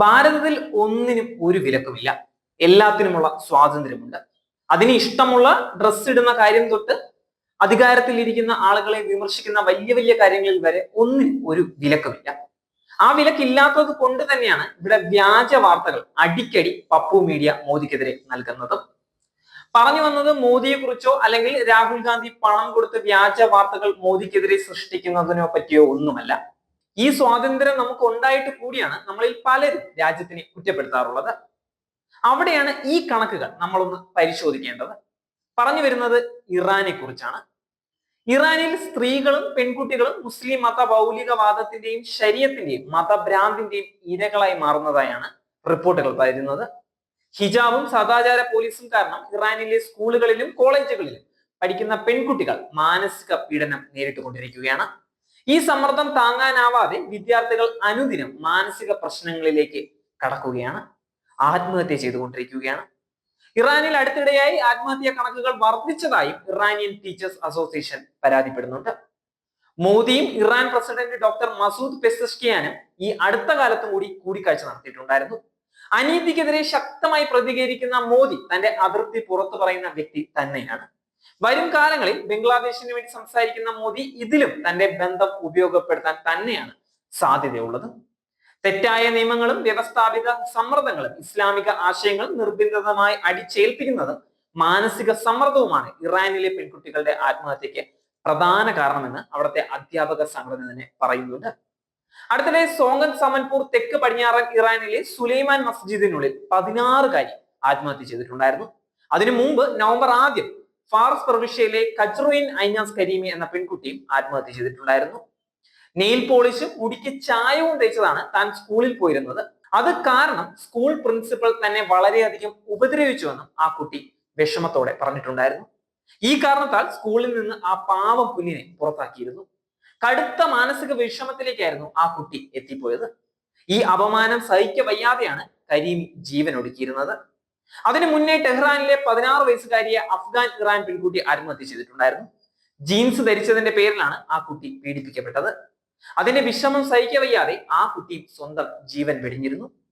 ഭാരതത്തിൽ ഒന്നിനും ഒരു വിലക്കുമില്ല. എല്ലാത്തിനുമുള്ള സ്വാതന്ത്ര്യമുണ്ട്. അതിന് ഇഷ്ടമുള്ള ഡ്രസ്സ് ഇടുന്ന കാര്യം തൊട്ട് അധികാരത്തിൽ ഇരിക്കുന്ന ആളുകളെ വിമർശിക്കുന്ന വലിയ വലിയ കാര്യങ്ങളിൽ വരെ ഒന്നിനും ഒരു വിലക്കുമില്ല. ആ വിലക്കില്ലാത്തത് കൊണ്ട് തന്നെയാണ് ഇവിടെ വ്യാജ വാർത്തകൾ അടിക്കടി പപ്പു മീഡിയ മോദിക്കെതിരെ നൽകുന്നത്. പറഞ്ഞു വന്നത് മോദിയെ കുറിച്ചോ അല്ലെങ്കിൽ രാഹുൽ ഗാന്ധി പണം കൊടുത്ത് വ്യാജ വാർത്തകൾ മോദിക്കെതിരെ സൃഷ്ടിക്കുന്നതിനോ പറ്റിയോ ഒന്നുമല്ല. ഈ സ്വാതന്ത്ര്യം നമുക്ക് ഉണ്ടായിട്ട് കൂടിയാണ് നമ്മളിൽ പലരും രാജ്യത്തിനെ കുറ്റപ്പെടുത്താറുള്ളത്. അവിടെയാണ് ഈ കണക്കുകൾ നമ്മളൊന്ന് പരിശോധിക്കേണ്ടത്. പറഞ്ഞു വരുന്നത് ഇറാനെ കുറിച്ചാണ്. ഇറാനിൽ സ്ത്രീകളും പെൺകുട്ടികളും മുസ്ലിം മത ഭൗലികവാദത്തിന്റെയും ശരീരത്തിന്റെയും മതഭ്രാന്തിന്റെയും ഇരകളായി മാറുന്നതായാണ് റിപ്പോർട്ടുകൾ പറയുന്നത് ഹിജാബും സദാചാര പോലീസും കാരണം ഇറാനിലെ സ്കൂളുകളിലും കോളേജുകളിലും പഠിക്കുന്ന പെൺകുട്ടികൾ മാനസിക പീഡനം നേരിട്ടുകൊണ്ടിരിക്കുകയാണ്. ഈ സമ്മർദ്ദം താങ്ങാനാവാതെ വിദ്യാർത്ഥികൾ അനുദിനം മാനസിക പ്രശ്നങ്ങളിലേക്ക് കടക്കുകയാണ്. ആത്മഹത്യ ചെയ്തുകൊണ്ടിരിക്കുകയാണ്. ഇറാനിൽ അടുത്തിടെയായി ആത്മഹത്യാ കണക്കുകൾ വർദ്ധിച്ചതായും ഇറാനിയൻ ടീച്ചേഴ്സ് അസോസിയേഷൻ പരാതിപ്പെടുന്നുണ്ട്. മോദിയും ഇറാൻ പ്രസിഡന്റ് ഡോക്ടർ മസൂദ് പെസഷ്കിയാനും ഈ അടുത്ത കാലത്തും കൂടി കൂടിക്കാഴ്ച നടത്തിയിട്ടുണ്ടായിരുന്നു. അനീതിക്കെതിരെ ശക്തമായി പ്രതികരിക്കുന്ന മോദി തന്റെ അതിർത്തി പുറത്തു പറയുന്ന വ്യക്തി തന്നെയാണ്. വരും കാലങ്ങളിൽ ബംഗ്ലാദേശിന് വേണ്ടി സംസാരിക്കുന്ന മോദി ഇതിലും തന്റെ ബന്ധം ഉപയോഗപ്പെടുത്താൻ തന്നെയാണ് സാധ്യതയുള്ളത്. തെറ്റായ നിയമങ്ങളും വ്യവസ്ഥാപിത സമ്മർദ്ദങ്ങളും ഇസ്ലാമിക ആശയങ്ങൾ നിർബന്ധിതമായി അടിച്ചേൽപ്പിക്കുന്നത് മാനസിക സമ്മർദ്ദവുമാണ് ഇറാനിലെ പെൺകുട്ടികളുടെ ആത്മഹത്യക്ക് പ്രധാന കാരണമെന്ന് അവിടുത്തെ അധ്യാപക സംഘടന തന്നെ പറയുന്നുണ്ട്. അടുത്തിടെ സോങ്കൻ സമൻപൂർ തെക്ക് പടിഞ്ഞാറൻ ഇറാനിലെ സുലൈമാൻ മസ്ജിദിനുള്ളിൽ പതിനാറുകാരി ആത്മഹത്യ ചെയ്തിട്ടുണ്ടായിരുന്നു. അതിനു മുമ്പ് നവംബർ ആദ്യം ഫാറസ് പ്രവിശ്യയിലെ കജ്റുയിൻ ഐനാസ് കരീമി എന്ന പെൺകുട്ടിയും ആത്മഹത്യ ചെയ്തിട്ടുണ്ടായിരുന്നു. നെയിൽ പോളിഷും മുടിക്ക് ചായവും തേച്ചതാണ് താൻ സ്കൂളിൽ പോയിരുന്നത്. അത് കാരണം സ്കൂൾ പ്രിൻസിപ്പൽ തന്നെ വളരെയധികം ഉപദ്രവിച്ചുവെന്നും ആ കുട്ടി വിഷമത്തോടെ പറഞ്ഞിട്ടുണ്ടായിരുന്നു. ഈ കാരണത്താൽ സ്കൂളിൽ നിന്ന് ആ പാവം കുഞ്ഞിനെ പുറത്താക്കിയിരുന്നു. കടുത്ത മാനസിക വിഷമത്തിലേക്കായിരുന്നു ആ കുട്ടി എത്തിപ്പോയത്. ഈ അപമാനം സഹിക്ക വയ്യാതെയാണ് കരീമി ജീവൻ ഒടുക്കിയിരുന്നത് അതിനു മുന്നേ ടെഹ്റാനിലെ പതിനാറ് വയസ്സുകാരിയെ അഫ്ഗാൻ ഇറാൻ പെൺകുട്ടി ആത്മഹത്യ ചെയ്തിട്ടുണ്ടായിരുന്നു. ജീൻസ് ധരിച്ചതിന്റെ പേരിലാണ് ആ കുട്ടി പീഡിപ്പിക്കപ്പെട്ടത്. അതിന്റെ വിഷമം സഹിക്കവയ്യാതെ ആ കുട്ടി സ്വന്തം ജീവൻ വെടിഞ്ഞിരുന്നു.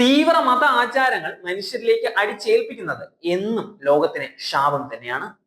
തീവ്ര മത ആചാരങ്ങൾ മനുഷ്യരിലേക്ക് അടിച്ചേൽപ്പിക്കുന്നത് എന്നും ലോകത്തിന് ശാപം തന്നെയാണ്.